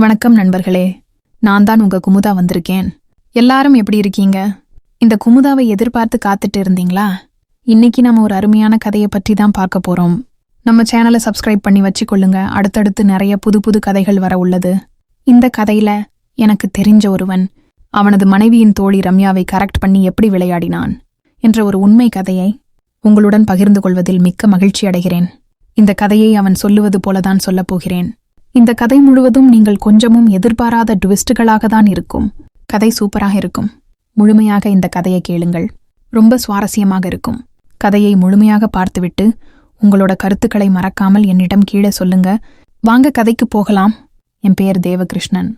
வணக்கம் நண்பர்களே. நான் தான் உங்க குமுதா வந்திருக்கேன். எல்லாரும் எப்படி இருக்கீங்க? இந்த குமுதாவை எதிர்பார்த்து காத்துட்டு இருந்தீங்களா? இன்னைக்கு நம்ம ஒரு அருமையான கதையை பற்றி தான் பார்க்க போறோம். நம்ம சேனலை சப்ஸ்கிரைப் பண்ணி வச்சுக்கொள்ளுங்க. அடுத்தடுத்து நிறைய புது புது கதைகள் வர உள்ளது. இந்த கதையில எனக்கு தெரிஞ்ச ஒருவன் அவனது மனைவியின் தோழி ரம்யாவை கரெக்ட் பண்ணி எப்படி விளையாடினான் என்ற ஒரு உண்மை கதையை உங்களுடன் பகிர்ந்து கொள்வதில் மிக்க மகிழ்ச்சி அடைகிறேன். இந்த கதையை அவன் சொல்லுவது போலதான் சொல்லப் போகிறேன். இந்த கதை முழுவதும் நீங்கள் கொஞ்சமும் எதிர்பாராத ட்விஸ்டுகளாக தான் இருக்கும். கதை சூப்பராக இருக்கும். முழுமையாக இந்த கதையை கேளுங்கள். ரொம்ப சுவாரஸ்யமாக இருக்கும். கதையை முழுமையாக பார்த்துவிட்டு உங்களோட கருத்துக்களை மறக்காமல் என்னிடம் கீழே சொல்லுங்க. வாங்க கதைக்கு போகலாம். என் பெயர் தேவகிருஷ்ணன்.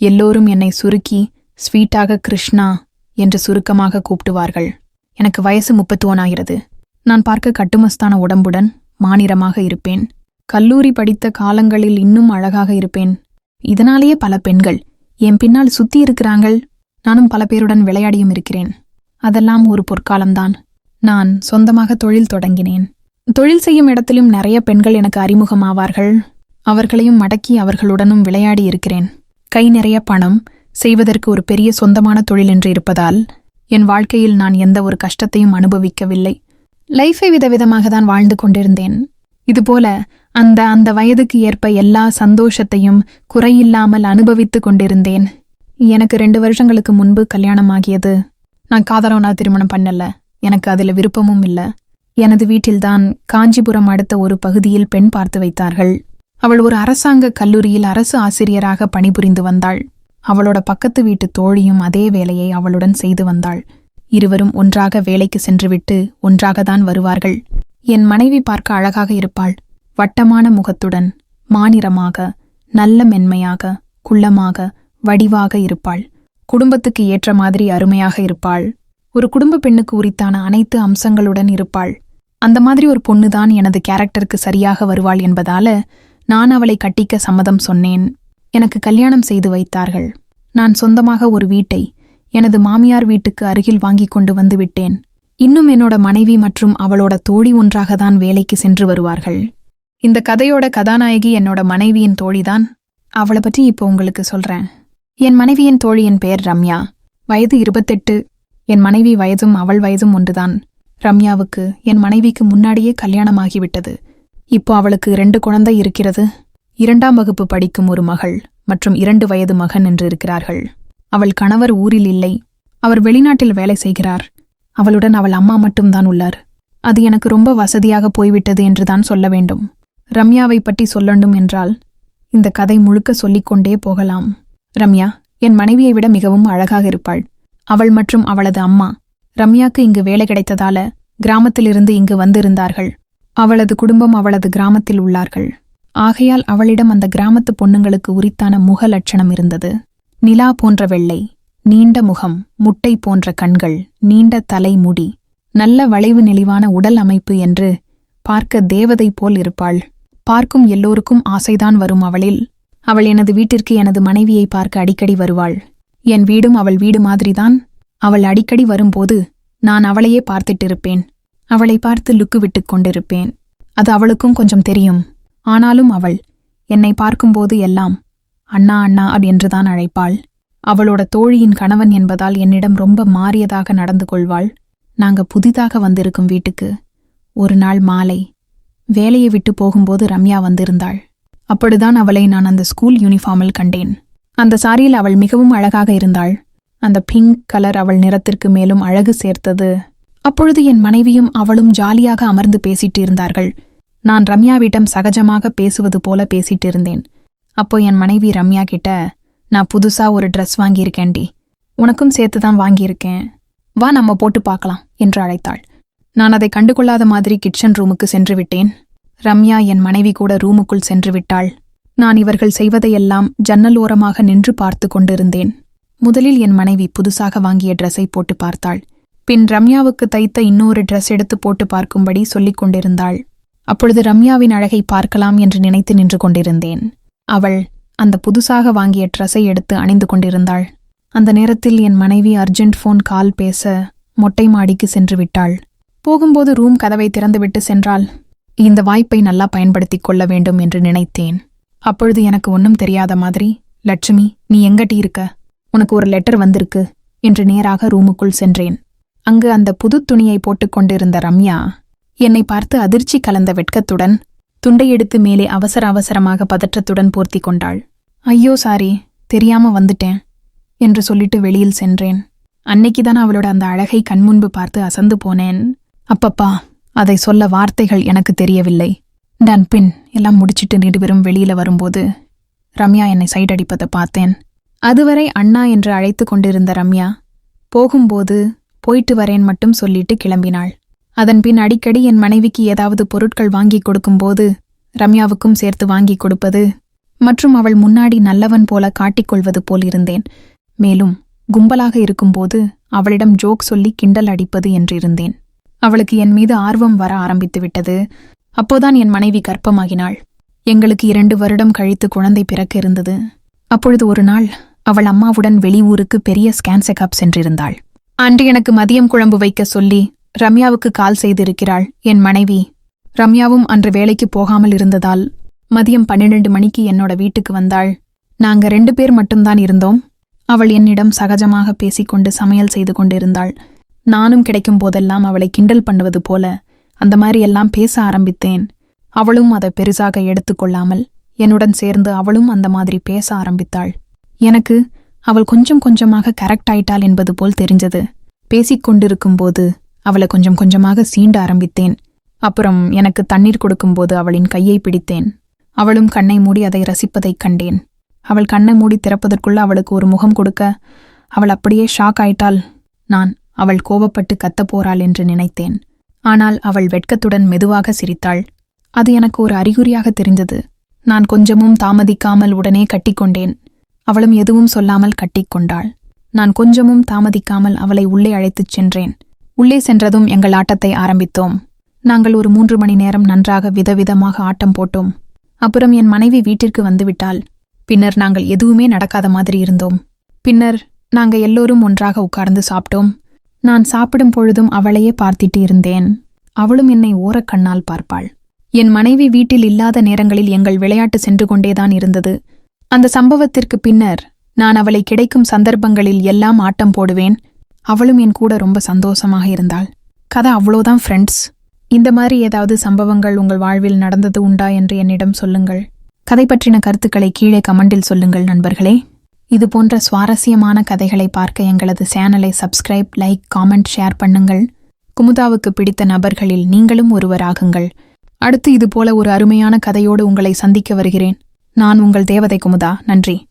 எல்லோரும் என்னை சுருக்கி ஸ்வீட்டாக கிருஷ்ணா என்று சுருக்கமாக கூப்பிடுவார்கள். எனக்கு வயசு முப்பத்தோனாகிறது நான் பார்க்க கட்டுமஸ்தான உடம்புடன் மாநிறமாக இருப்பேன். கல்லூரி படித்த காலங்களில் இன்னும் அழகாக இருப்பேன். இதனாலேயே பல பெண்கள் என் பின்னால் சுத்தி இருக்கிறாங்கள் நானும் பல பேருடன் விளையாடியும் இருக்கிறேன். அதெல்லாம் ஒரு பொற்காலம்தான். நான் சொந்தமாக தொழில் தொடங்கினேன். தொழில் செய்யும் இடத்திலும் நிறைய பெண்கள் எனக்கு அறிமுகமாவார்கள். அவர்களையும் மடக்கி அவர்களுடனும் விளையாடி இருக்கிறேன். கை நிறைய பணம் செய்வதற்கு ஒரு பெரிய சொந்தமான தொழில் என்று இருப்பதால் என் வாழ்க்கையில் நான் எந்த ஒரு கஷ்டத்தையும் அனுபவிக்கவில்லை. லைஃபை விதவிதமாக தான் வாழ்ந்து கொண்டிருந்தேன். இதுபோல அந்த அந்த வயதுக்கு ஏற்ப எல்லா சந்தோஷத்தையும் குறையில்லாமல் அனுபவித்துக் கொண்டிருந்தேன். எனக்கு ரெண்டு வருஷங்களுக்கு முன்பு கல்யாணமாகியது நான் காதலோனா திருமணம் பண்ணல. எனக்கு அதுல விருப்பமும் இல்லை. எனது வீட்டில்தான் காஞ்சிபுரம் அடுத்த ஒரு பகுதியில் பெண் பார்த்து வைத்தார்கள். அவள் ஒரு அரசாங்க கல்லூரியில் அரசு ஆசிரியராக பணிபுரிந்து வந்தாள். அவளோட பக்கத்து வீட்டு தோழியும் அதே வேலையை அவளுடன் செய்து வந்தாள். இருவரும் ஒன்றாக வேலைக்கு சென்றுவிட்டு ஒன்றாகத்தான் வருவார்கள். என் மனைவி பார்க்க அழகாக இருப்பாள். வட்டமான முகத்துடன் மாநிறமாக நல்ல மென்மையாக குள்ளமாக வடிவாக இருப்பாள். குடும்பத்துக்கு ஏற்ற மாதிரி அருமையாக இருப்பாள். ஒரு குடும்ப பெண்ணுக்கு உரித்தான அனைத்து அம்சங்களுடன் இருப்பாள். அந்த மாதிரி ஒரு பொண்ணுதான் எனது கேரக்டருக்கு சரியாக வருவாள் என்பதால நான் அவளை கட்டிக்க சம்மதம் சொன்னேன். எனக்கு கல்யாணம் செய்து வைத்தார்கள். நான் சொந்தமாக ஒரு வீட்டை எனது மாமியார் வீட்டுக்கு அருகில் வாங்கிக் கொண்டு வந்து விட்டேன். இன்னும் என்னோட மனைவி மற்றும் அவளோட தோழி ஒன்றாகத்தான் வேலைக்கு சென்று வருவார்கள். இந்த கதையோட கதாநாயகி என்னோட மனைவியின் தோழிதான். அவளை பற்றி இப்போ உங்களுக்கு சொல்றேன். என் மனைவியின் தோழியின் பெயர் ரம்யா. வயது இருபத்தெட்டு. என் மனைவி வயதும் அவள் வயதும் ஒன்றுதான். ரம்யாவுக்கு என் மனைவிக்கு முன்னாடியே கல்யாணமாகிவிட்டது. இப்போ அவளுக்கு ரெண்டு குழந்தை இருக்கிறது. இரண்டாம் வகுப்பு படிக்கும் ஒரு மகள் மற்றும் இரண்டு வயது மகன் என்று இருக்கிறார்கள். அவள் கணவர் ஊரில் இல்லை. அவர் வெளிநாட்டில் வேலை செய்கிறார். அவளுடன் அவள் அம்மா மட்டும்தான் உள்ளார். அது எனக்கு ரொம்ப வசதியாக போய்விட்டது என்றுதான் சொல்ல வேண்டும். ரம்யாவை பற்றி சொல்லண்டும் என்றால் இந்த கதை முழுக்க சொல்லிக்கொண்டே போகலாம். ரம்யா என் மனைவியை விட மிகவும் அழகாக இருப்பாள். அவள் மற்றும் அவளது அம்மா ரம்யாக்கு இங்கு வேலை கிடைத்ததால கிராமத்திலிருந்து இங்கு வந்திருந்தார்கள். அவளது குடும்பம் அவளது கிராமத்தில் உள்ளார்கள். ஆகையால் அவளிடம் அந்த கிராமத்து பொண்ணுங்களுக்கு உரித்தான முக லட்சணம் இருந்தது. நிலா போன்ற வெள்ளை. நீண்ட முகம் முட்டை போன்ற கண்கள் நீண்ட தலை முடி நல்ல வளைவு நெளிவான உடல் அமைப்பு என்று பார்க்க தேவதை போல் இருப்பாள். பார்க்கும் எல்லோருக்கும் ஆசைதான் வரும் அவளில். அவள் எனது வீட்டிற்கு எனது மனைவியை பார்க்க அடிக்கடி வருவாள். என் வீடும் அவள் வீடு மாதிரிதான். அவள் அடிக்கடி வரும்போது நான் அவளையே பார்த்துட்டிருப்பேன். அவளை பார்த்து லுக்கு விட்டுக் கொண்டிருப்பேன். அது அவளுக்கும் கொஞ்சம் தெரியும். ஆனாலும் அவள் என்னை பார்க்கும்போது எல்லாம் அண்ணா அண்ணா அப் என்றுதான் அழைப்பாள். அவளோட தோழியின் கணவன் என்பதால் என்னிடம் ரொம்ப மாறியதாக நடந்து கொள்வாள். நாங்க புதிதாக வந்திருக்கும் வீட்டுக்கு. ஒரு நாள் மாலை. வேலையை விட்டு போகும்போது ரம்யா வந்திருந்தாள். அப்படிதான் அவளை நான் அந்த ஸ்கூல் யூனிஃபார்மில் கண்டேன். அந்த சாரியில் அவள் மிகவும் அழகாக இருந்தாள். அந்த பிங்க் கலர் அவள் நிறத்திற்கு மேலும் அழகு சேர்த்தது. அப்பொழுது என் மனைவியும் அவளும் ஜாலியாக அமர்ந்து பேசிட்டு இருந்தார்கள். நான் ரம்யாவிடம் சகஜமாக பேசுவது போல பேசிட்டு இருந்தேன். அப்போ என் மனைவி ரம்யா கிட்ட நான் புதுசா ஒரு ட்ரெஸ் வாங்கியிருக்கேன்டி. உனக்கும் சேர்த்து தான் வாங்கியிருக்கேன். வா நம்ம போட்டு பார்க்கலாம் என்று அழைத்தாள். நான் அதை கண்டுகொள்ளாத மாதிரி கிச்சன் ரூமுக்கு சென்று விட்டேன். ரம்யா என் மனைவி கூட ரூமுக்குள் சென்று விட்டாள். நான் இவர்கள் செய்வதையெல்லாம் ஜன்னல் ஓரமாக நின்று பார்த்து கொண்டிருந்தேன். முதலில் என் மனைவி புதுசாக வாங்கிய ட்ரெஸ்ஸை போட்டு பார்த்தாள். பின் ரம்யாவுக்கு தைத்த இன்னொரு ட்ரெஸ் எடுத்து போட்டு பார்க்கும்படி சொல்லிக் கொண்டிருந்தாள். அப்பொழுது ரம்யாவின் அழகை பார்க்கலாம் என்று நினைத்து நின்று கொண்டிருந்தேன். அவள் அந்த புதுசாக வாங்கிய ட்ரெஸ்ஸை எடுத்து அணிந்து கொண்டிருந்தாள். அந்த நேரத்தில் என் மனைவி அர்ஜென்ட் ஃபோன் கால் பேச மொட்டை மாடிக்கு சென்று விட்டாள். போகும்போது ரூம் கதவை திறந்துவிட்டு சென்றால் இந்த வாய்ப்பை நல்லா பயன்படுத்திக் கொள்ள வேண்டும் என்று நினைத்தேன். அப்பொழுது எனக்கு ஒன்றும் தெரியாத மாதிரி லட்சுமி நீ எங்கட்டி இருக்க? உனக்கு ஒரு லெட்டர் வந்திருக்கு என்று நேராக ரூமுக்குள் சென்றேன். அங்கு அந்த புது துணியை போட்டுக் கொண்டிருந்த ரம்யா என்னை பார்த்து அதிர்ச்சி கலந்த வெட்கத்துடன் துண்டை எடுத்து மேலே அவசர அவசரமாக பதற்றத்துடன் போர்த்தி கொண்டாள். ஐயோ சாரி தெரியாம வந்துட்டேன் என்று சொல்லிட்டு வெளியில் சென்றேன். அன்னைக்குதான் அவளோட அந்த அழகை கண்முன்பு பார்த்து அசந்து போனேன். அப்பப்பா அதை சொல்ல வார்த்தைகள் எனக்கு தெரியவில்லை. டன் பின் எல்லாம் முடிச்சிட்டு நெடுவரும் வெளியில வரும்போது ரம்யா என்னை சைட் அடிப்பதை பார்த்தேன். அதுவரை அண்ணா என்று அழைத்து கொண்டிருந்த ரம்யா போகும்போது போயிட்டு வரேன் மட்டும் சொல்லிட்டு கிளம்பினாள். அதன்பின் அடிக்கடி என் மனைவிக்கு ஏதாவது பொருட்கள் வாங்கி கொடுக்கும்போது ரம்யாவுக்கும் சேர்த்து வாங்கி கொடுப்பது மற்றும் அவள் முன்னாடி நல்லவன் போல காட்டிக்கொள்வது போல் இருந்தேன். மேலும் கும்பலாக இருக்கும்போது அவளிடம் ஜோக் சொல்லி கிண்டல் அடிப்பது என்றிருந்தேன். அவளுக்கு என் மீது ஆர்வம் வர ஆரம்பித்து விட்டது. அப்போதான் என் மனைவி கர்ப்பமாகினாள். எங்களுக்கு இரண்டு வருடம் கழித்து குழந்தை பிறக்க இருந்தது. அப்பொழுது ஒரு நாள் அவள் அம்மாவுடன் வெளியூருக்கு பெரிய ஸ்கேன் செக்அப் சென்றிருந்தாள். அன்று எனக்கு மதியம் குழம்பு வைக்க சொல்லி ரம்யாவுக்கு கால் செய்திருக்கிறாள். என் மனைவி ரம்யாவும் அன்று வேலைக்கு போகாமல் இருந்ததால் மதியம் பன்னிரண்டு மணிக்கு என்னோட வீட்டுக்கு வந்தாள். நாங்க ரெண்டு பேர் மட்டும்தான் இருந்தோம். அவள் என்னிடம் சகஜமாக பேசிக்கொண்டு சமையல் செய்து கொண்டிருந்தாள். நானும் கிடைக்கும் போதெல்லாம் அவளை கிண்டல் பண்ணுவது போல அந்த மாதிரி எல்லாம் பேச ஆரம்பித்தேன். அவளும் அதை பெருசாக எடுத்துக்கொள்ளாமல் என்னுடன் சேர்ந்து அவளும் அந்த மாதிரி பேச ஆரம்பித்தாள். எனக்கு அவள் கொஞ்சம் கொஞ்சமாக கரெக்ட் ஆயிட்டாள் என்பது போல் தெரிஞ்சது. பேசிக் கொண்டிருக்கும்போது அவளை கொஞ்சம் கொஞ்சமாக சீண்ட ஆரம்பித்தேன். அப்புறம் எனக்கு தண்ணீர் கொடுக்கும்போது அவளின் கையை பிடித்தேன். அவளும் கண்ணை மூடி அதை ரசிப்பதைக் கண்டேன். அவள் கண்ணை மூடி திறப்பதற்குள்ள அவளுக்கு ஒரு முகம் கொடுக்க அவள் அப்படியே ஷாக் ஆயிட்டாள். நான் அவள் கோபப்பட்டு கத்தப் போறாள் என்று நினைத்தேன். ஆனால் அவள் வெட்கத்துடன் மெதுவாக சிரித்தாள். அது எனக்கு ஒரு அறிகுறியாக தெரிந்தது. நான் கொஞ்சமும் தாமதிக்காமல் உடனே கட்டிக்கொண்டேன் அவளும் எதுவும் சொல்லாமல் கட்டிக்கொண்டாள் நான் கொஞ்சமும் தாமதிக்காமல் அவளை உள்ளே அழைத்துச் சென்றேன். உள்ளே சென்றதும் எங்கள் ஆட்டத்தை ஆரம்பித்தோம். நாங்கள் ஒரு மூன்று மணி நேரம் நன்றாக விதவிதமாக ஆட்டம் போட்டோம். அப்புறம் என் மனைவி வீட்டிற்கு வந்துவிட்டாள். பின்னர் நாங்கள் எதுவுமே நடக்காத மாதிரி இருந்தோம். பின்னர் நாங்க எல்லோரும் ஒன்றாக உட்கார்ந்து சாப்பிட்டோம். நான் சாப்பிடும் பொழுதும் அவளையே பார்த்திட்டு இருந்தேன். அவளும் என்னை ஓரக்கண்ணால் பார்ப்பாள். என் மனைவி வீட்டில் இல்லாத நேரங்களில் எங்கள் விளையாட்டு சென்று கொண்டேதான் இருந்தது. அந்த சம்பவத்திற்கு பின்னர் நான் அவளை கிடைக்கும் சந்தர்ப்பங்களில் எல்லாம் ஆட்டம் போடுவேன். அவளும் என் கூட ரொம்ப சந்தோஷமாக இருந்தாள். கதை அவ்வளோதான் ஃப்ரெண்ட்ஸ் இந்த மாதிரி ஏதாவது சம்பவங்கள் உங்கள் வாழ்வில் நடந்தது உண்டா என்று என்னிடம் சொல்லுங்கள். கதை பற்றின கருத்துக்களை கீழே கமெண்டில் சொல்லுங்கள் நண்பர்களே. இது போன்ற சுவாரஸ்யமான கதைகளை பார்க்க எங்களது சேனலை சப்ஸ்கிரைப் லைக் காமெண்ட் ஷேர் பண்ணுங்கள். குமுதாவுக்கு பிடித்த நபர்களில் நீங்களும் ஒருவராகுங்கள். அடுத்து இதுபோல ஒரு அருமையான கதையோடு உங்களை சந்திக்க வருகிறேன். நான் உங்கள் தேவதை குமுதா. நன்றி.